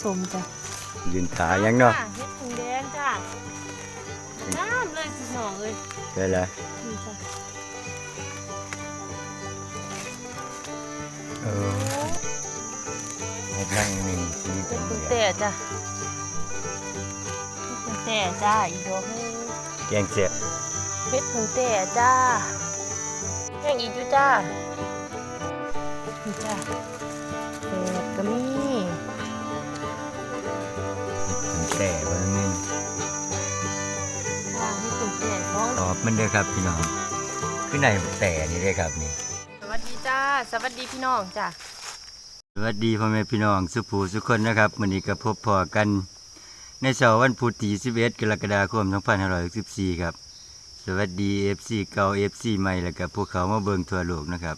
สีสมจ้ะยืนขายังเนาะจ้เฮ็ดผึ่งแดงจ้ะงามเลยพี่น้องเอ้ยใช่แล้วนี่จ้ะเออเฮ็ดนั่งหนึ่งสีเฮ็เป็ดนผึ่งเหลืแต่องจ้ะเฮ็ดผึ่งแต่จ้าอีกดอกหนึงแกงเสียบเฮ็ดผึ่งแต่จ้ายังอีกอยู่จ้านี่จ้ะ มันเด้อครับพี่น้องคือไหนแต่นี่เด้อครับนี่ สวัสดีจ้า สวัสดีพี่น้องจ้าสวัสดีพ่อแม่พี่น้องสุภูสุคนนะครับวันนี้ก็พบพอกัน ในเช้าวันพุธที่11กรกฎาคม2564ครับ สวัสดี FC เก่า FC ใหม่แล้วก็พวกเขามาเบิ่งทั่วโลกนะครับ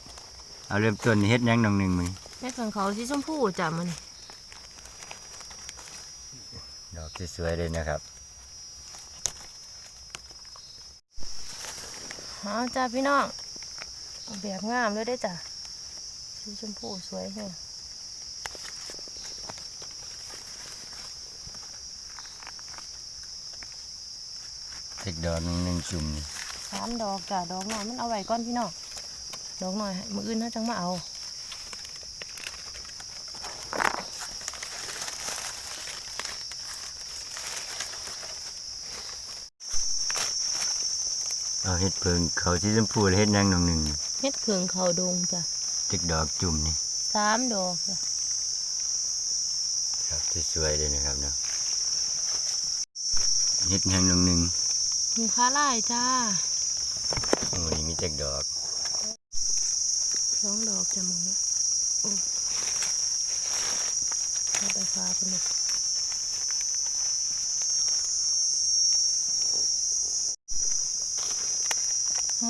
เอาเริ่มต้นเฮ็ดหยังน้องหนึ่งมื้อเฮ็ดผึ่งเขาสีชมพูจ้ามันดอกสวยๆเลยนะครับ เอาจ้าพี่น้องแบบงามเลยได้อจ้ะสีชมพูสวยแฮะเด็กดอกหนึ่งหนึ่งจุ่มนี่สามดอกจ้ะดอกหน่อยมันเอาไว้ก่อนพี่น้องดอกหน่อยให้มืออื่นเขาจังมาเอา เอาเฮ็ดเพิงเขาที่ชมพูแล้วเฮ็ดหยังน้องหนึ่งเฮ็ดเขืองเขาดงจ้ะเด็กดอกจุ่มนี่สามดอกจ้ะครับสวยๆเลยนะครับเนาะเฮ็ดหยังน้องหนึ่งมีค้าไล่จ้าโอ้นี่มีจักดอกสองดอกจ้ะมึงเนี่ยโอ้เอาไปฟ้าไปเลย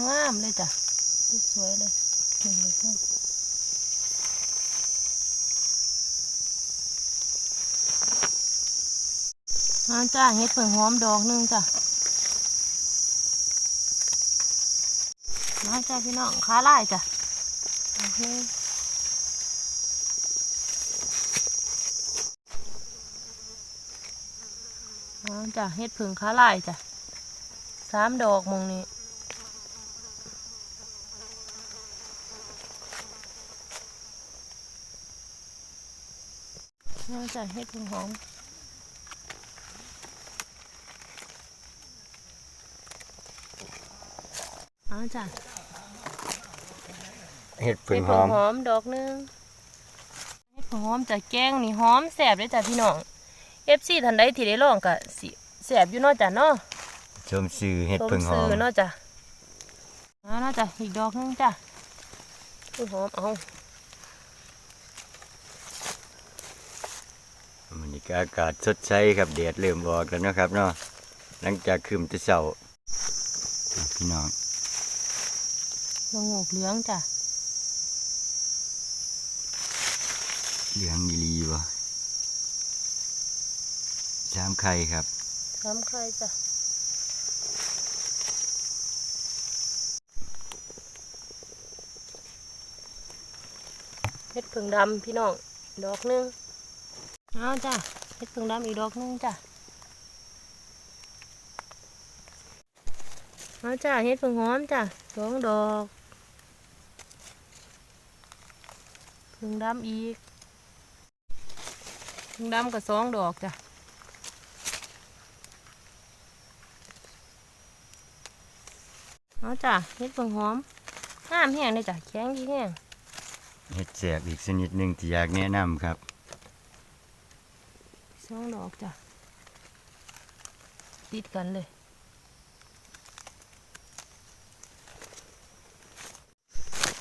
งามเลยจ้ะสวยเลยหนึ่งเลยค่ะน้ำจ้าเฮ็ดเพิ่งหอมดอกหนึงจ้ะน้ำจ้าพี่น้องขาลายจ้ะโอเคน้ำจ้าเฮ็ดเพิ่งขาลายจ้ะสามดอกมงนี้ น้ำจ้าเฮ็ดเพิ่งหอมเอาจ้ะเฮ็ดเพิเห็งดหผองมหอมดอกหนึงเห็ดผงหอมจากแกงนี่หอมแสบเลยจ้ะพี่น้องเอฟซีทันใดที่ได้ลองก็สิแสบอยู่เนาะจ้ะเนาะ ชมสื่อเฮ็ดต้เพิงมหอซื้มอเนาะจ้ะเอาเนาะจ้ะอีกดอกหนึงจ้ะอุ้ยหอมเอา มันนี้ก็ อากาศสดใสครับแดดเริ่มออกแล้วนะครับเนาะหลังจากคืมแต่เช้าพี่น้องลงงูกเหลืองจ้ะเหลืองอีหลีบ่สามไข่ครับทำใครจ้ะเห็ดผึ่งดำพี่น้อง ดอกหนึงเอาจ้ะ เห็ดผึ่งดำอีกดอกนึงจ้ะเอาจ้าเฮ็ดผึ่งหอมจ้ะสองดอกผึ่งดำอีกผึ่งดำกับสองดอกจ้ะเอาจ้ะเฮ็ดผึ่งหอมงามแห้งเลยจ้ะแข็งดีแห้งเห็ดแสบอีกชนิดหนึ่งที่อยากแนะนำครับ สองดอกจ้ะ ติดกันเลย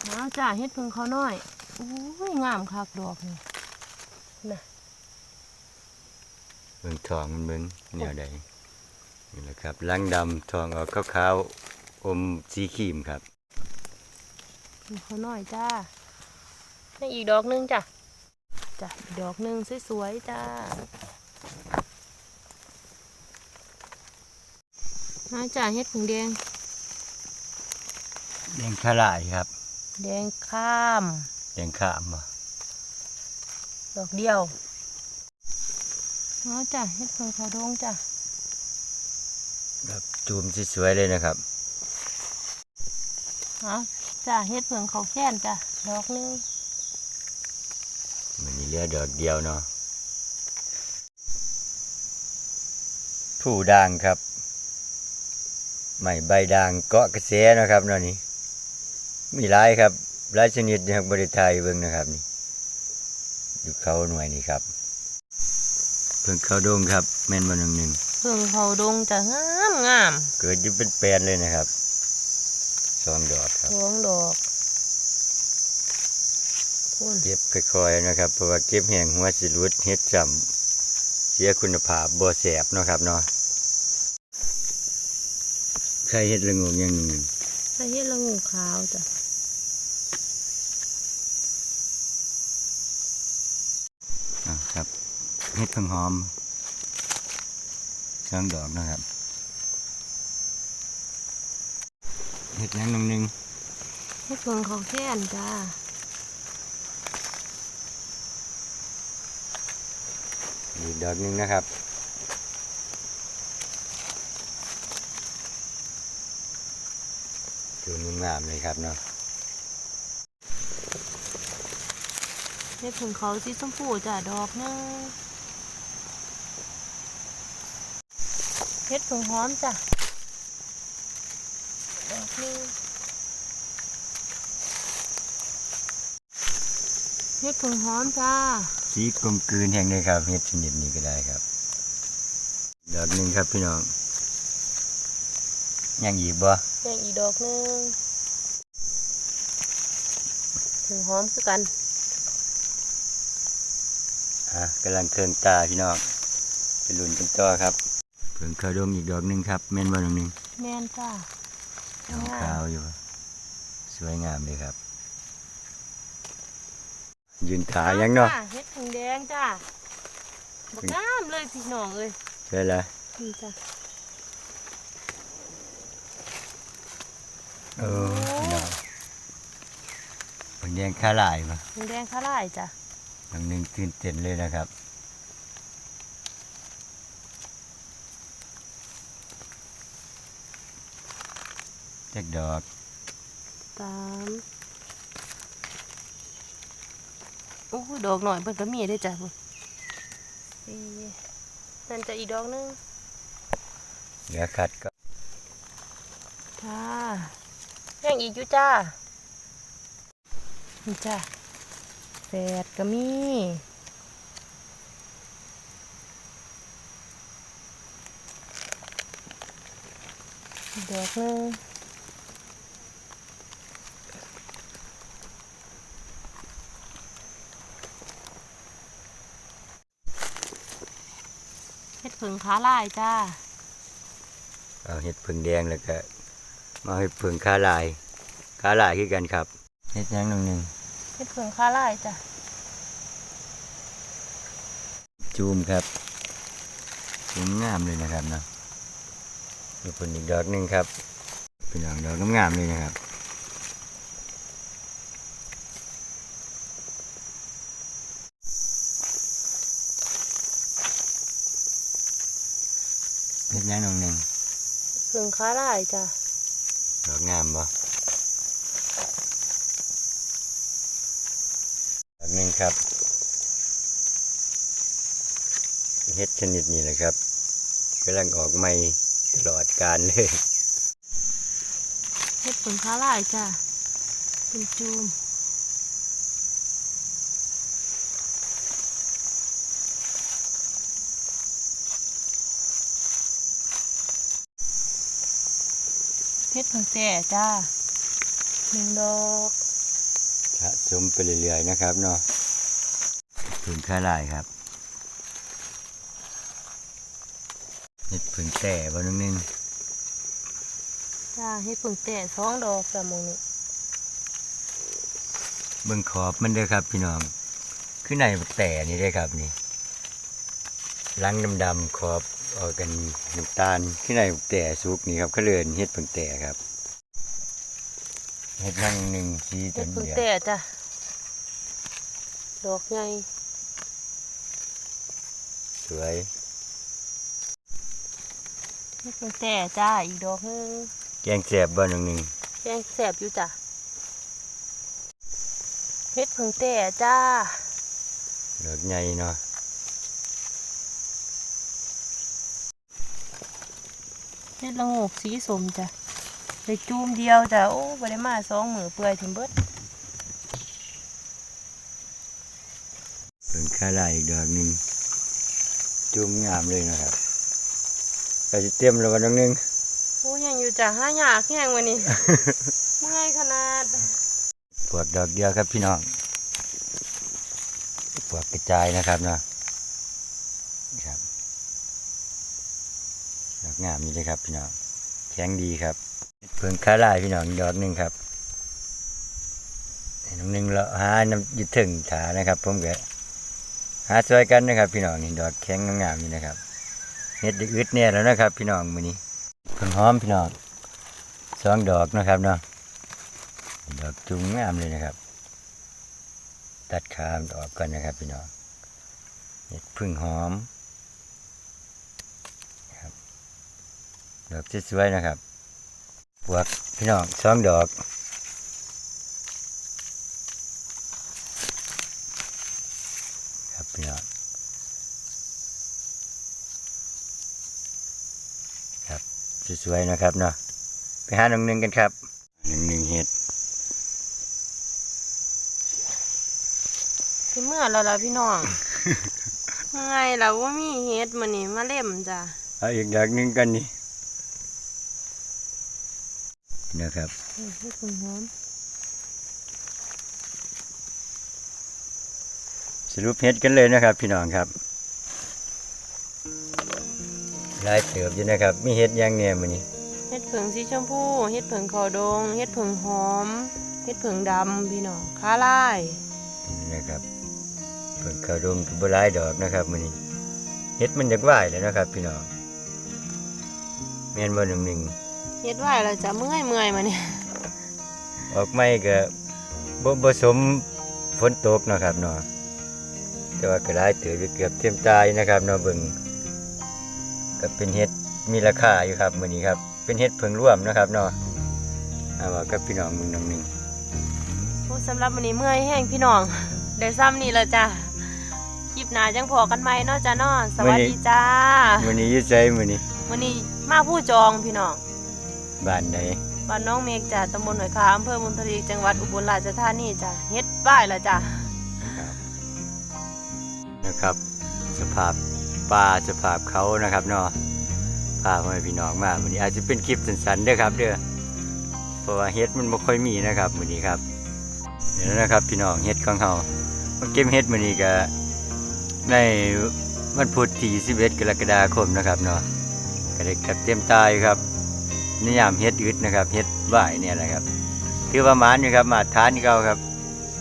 เอาจ้ะเฮ็ดผึ่งเขาน้อยอุ้ยงามคักดอกนี่น่ะเบิ่งทองมันเบิ่งแนวใดนี่แหละครับลังดำทองออกขาวๆอมสีครีมครับผึ่งเขาน้อยจ้านี่อีกดอกหนึงจ้ะจ้ะอีกดอกหนึงสวยๆจ้า มาจ้ะเฮ็ดผึ่งแดง แดงขลายครับ แดงข้าม แดงขามบ่ดอกเดียวเอาจ้ะเฮ็ดเพิ่งเขาดงจ้ะครับจูมสวยๆเลยนะครับเอาจ้ะเฮ็ดเพิ่งเขาแค้นจ้ะดอกหนึงมันนี่เหลือดอกเดียวเนาะผู้ด่างครับ ใหม่ใบด่างเกาะกระแสเนาะครับเนาะนี่มีหลายครับหลายชนิดนะครับบริไทยเบิ่งนะครับนี่อยู่เขาหน่วยนี่ครับเพิ่งเข้าดงครับ แม่นวันหนึ่งหนึ่งเพิ่งเขาดงจ้ะงามงามเกิดอยู่เป็นแปลนเลยนะครับสองดอกครับสองดอกคุณเก็บค่อยๆนะครับ เพราะว่าเก็บแห้งหัวสิรุดเฮ็ดจำเสียคุณภาพบ่แสบเนาะครับเนาะ ใครเฮ็ดละงงอย่างหนึงใส่เฮ็ดละงูขาวจ้ะอะครับเฮ็ดเพิ่งหอมสองดอกนะครับเฮ็ดหยังหนึงหนึงเฮ็ดเพิ่งเขาแค้นจ้ะอีกดอกหนึงนะครับดู งามๆเลยครับเนาะเฮ็ดเพิ่งเขาสีชมพูจ้ะดอกหนึงเฮ็ดเพิ่งหอมจ้ะดอกหนึงเฮ็ดเพิ่งหอมจ้าสีกลมกลืนแห่งเลยครับเฮ็ดชนิดนี้ก็ได้ครับ ดอกหนึงครับพี่น้องยังอีกบ่แบ่งอีกดอกหนึง ถึงหอมคือกันอะกำลังเคลื่อนตาพี่น้องไปลุ้นกันต่อครับเพิ่งเข้าดงอีกดอกหนึงครับแม่นบ่ดอกหนึงแม่นจ้าขาวขาวอยู่ สวยงามเลยครับ ยืนขายังเนาะจ้เฮ็ดถึงแดงจ้าบักงามเลยพี่น้องเอ้ยใช่ละนี่จ้าเออ พี่น้องเป็นแดงขาลายปะถึงแดงข้าลายจ้าดอกหนึงตื่นเต้นเลยนะครับ จักดอกสามโอ้ยดอกหน่อยเพิ่นก็มีได้อจ้ะพุ่นสี่นั่นจะอีกดอกหนึงเหลือขัดก็ จ้ายังอีกอยู่จ้า นี่จ้าแปดก็มีอีกดอกหนึงเฮ็ดผึ่งขาลายจ้าเอาเห็ดผึ่งแดงแล้วก็มาเห็ดผึ่งขาลายขาลายคือกันครับ เห็ดหยังหนึ่งหนึ่งเฮ็ดผึ่งขาลายจ้ะ จูมครับจูมงามเลยนะครับเนาะมีผลอีกดอกหนึ่งครับ เป็นดอกดอกงามๆเลยนะครับเห็ดหยังหนึ่งหนึ่งผึ่งขาลายจ้ะดอกงามบ่ดอก หนึ่งครับเห็ดชนิดนี้แหละครับกำลังออกใหม่ตลอดการเลยเฮ็ดผึ่งขาลายจ้ะเป็นจูมเฮ็ดผึ่งแต่จ้าหนึ่งดอก สะสมไปเรื่อยๆนะครับเนาะผึ่งข้าลายครับเห็ดผึ่งแต่บนนึงจ้าเฮ็ดผึ่งแต่สองดอกจ้ะหมองนี้เบิ่งขอบมันเด้อครับ พี่น้องคือในแต่นี่ได้อครับนี่ลังดำๆขอบออกกันน้ำตาลคือในแต่สุกนี่ครับเขาเลินเห็ดผึ่งแต่ครับ เห็ดนั่งหนึ่งสีเฮ็เต็ดมผึ่งเดียวแต่จ้ะดอกใหญ่สวยเฮ็ดเพิ่งแต่จ้าอีกดอกเฮ้อแกงแสบบ่หนึ่งหนึ่งแกงแสบอยู่จ้ะเฮ็ดเพิ่งแต่จ้าดอกใหญ่เนาะเฮ็ดละโงกสีสมจ้ะ ได้จูมเดียวจ้ะโอ้บ่ได้มาสองมือเปื่อยถึงเบิดเพิ่งข้าลายอีกดอกหนึ่งจุ่มงามเลยนะครับก็จะเตรียมแล้ววันหนึ่งโอ้ยังอยู่จ้ะห้ายากแห้งวันนี้ เมื่อยขนาดปวดดอกเดียวครับพี่น้องปวดกระจายนะครับเนาะนี่ครับดอกงามนี่เลยครับพี่น้องแข็งดีครับ เพิ่งข้าลายพี่น้องยอดหนึ่งครับน้องหนึ่งเราหาน้ำยึดถึงถานะครับผมก็หาช่วยกันนะครับ พี่น้องนี่ดอกแข็งงามๆนี่นะครับเฮ็ดอึดเนี่ยแล้วนะครับ พี่น้องมื้อนี้เพิ่งหอมพี่น้องสองดอกนะครับเนาะดอกจุงงามเลยนะครับ ตัดขามออกก่อนนะครับ พี่น้องเห็ดพึ่งหอมครับดอกสวยๆนะครับ วกพี่น้องสองดอกครับพี่น้องครับสวยๆนะครับเนาะไปหาหนึ่งหนึ่งกันครับหนึ่งหนึ่งเห็ดสิเมื่อแล้วล่ะพี่น้องเมื่อยแล้วว่ามีเฮ็ดมื้อนี้มาเล่มจ้ะเอาอีกดอกหนึ่งกันนี่ นะครับเฮ็ดเพิ่งหอมสรุปเห็ดกันเลยนะครับ พี่น้องครับหลายเติบอยู่นะครับ มีเห็ดอย่างเนี่ยมื้อนี้เฮ็ดเผิงสีชมพูเฮ็ดเผิงขาวดงเฮ็ดเผิงหอมเฮ็ดเผิงดำพี่น้องขาลายนะครับเพิ่งเข้าดงกับบหลายดอกนะครับมื้อนี้เห็ดมันอยากไหวแล้วนะครับ พี่น้องแม่นบ่หนึ่งหนึ่ง เฮ็ดไว้แล้วจะเมื่อยเมื่อยมาเนี่ยออกไม่ก็บ่บ่สมฝนตกเนาะครับเนาะแต่ว่าก็หลายเติบอยู่เกือบเต็มตายนะครับเนาะเบิ่งก็เป็นเห็ดมีราคาอยู่ครับมื้อนี้ครับ เป็นเห็ดเพิ่งร่วมนะครับเนาะเอาว่ากับพี่น้องมึงน้องหนึงโอ้สำหรับมื้อนี้เมื่อยแห้งพี่น้องได้ซ้ำนี่แล้วจ้ะคลิปหน้าจังพอกันใหม่เนาะจ้ะเนาะสวัสดีจ้ามื้อนี้อยู่ไสมื้อนี้มื้อนี้มาผู้จองพี่น้อง บ้านใดบ้านน้องเมฆจ้ะตำบลหอยคาอำเภอมุนทรีจังหวัดอุบลราชธานีจ้ะเฮ็ดป้ายแล้วจ้ะนะครับ สภาพป่าสภาพเขานะครับเนาะพาพ่อแม่พี่น้องมามื้อนี้อาจจะเป็นคลิปสั้นๆเด้อครับ เด้อเพราะว่าเฮ็ดมันบ่ค่อยมีนะครับมื้อนี้ครับเดี๋ยวนะครับ พี่น้องเฮ็ดของเฮามาเก็บเฮ็ดมื้อนี้ก็ในวันพุธที่21กรกฎาคมนะครับเนาะก็ได้เก็บเต็มตายครับ นิยามเฮ็ดอึดนะครับเฮ็ดบ่ายเนี่ยแหละครับถือว่าหมานอยู่ครับมาทานเก่าครับ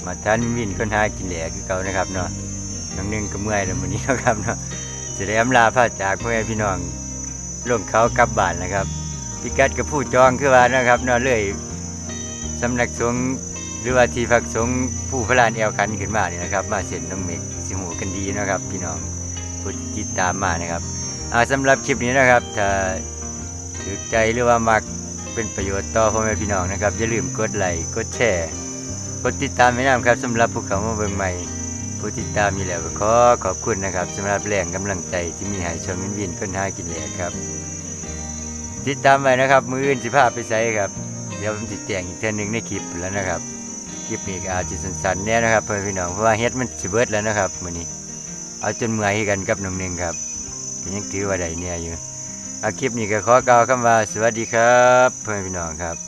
มาทานวินคนหากินแหลกคือเก่านะครับเนาะน้องหนึงก็เมื่อยแล้วมื้อนี้นะครับเนาะจะได้อำลาพระจากพ่อแม่พี่น้องลงเขากลับบ้านนะครับพิกัดกับผู้จองคือว่านะครับเนาะเลยสำนักสงฆ์หรือว่าที่พักสงฆ์ผู้พระลานแอวคันขึ้นมาเนี่ยนะครับ มาเสร็จน้องเมฆสิหูกันดีนะครับ พี่น้องผู้ติดตามมานะครับอ่าสำหรับคลิปนี้นะครับถ้า ถูกใจหรือว่ามักเป็นประโยชน์ต่อพ่อแม่พี่น้องนะครับ อย่าลืมกดไลค์กดแชร์กดติดตามไว้นะครับสำหรับผู้เขามาเบิ่งใหม่ผู้ติดตามมีแล้วก็ขอขอบคุณนะครับสำหรับแรงกำลังใจที่มีให้ช่องวินวินคนหากินแหลกครับ ติดตามไว้นะครับ มืออื่นสิพาพไปใส่ครับเดี๋ยวผมติดแต่งอีกเท่านึงในคลิปแล้วนะครับคลิปนี้ก็อาจจะสั้นๆแน่นะครับเพื่อนพี่น้องเพราะว่าเฮ็ดมันสิเบิดแล้วนะครับมื้อนี้ เอาจนเมื่อยกันกับน้องหนึงครับยังถือว่าได้เนี่ยอยู่ คลิปนี้ก็ขอกล่าวคำว่าสวัสดีครับเพื่อนพี่น้องครับ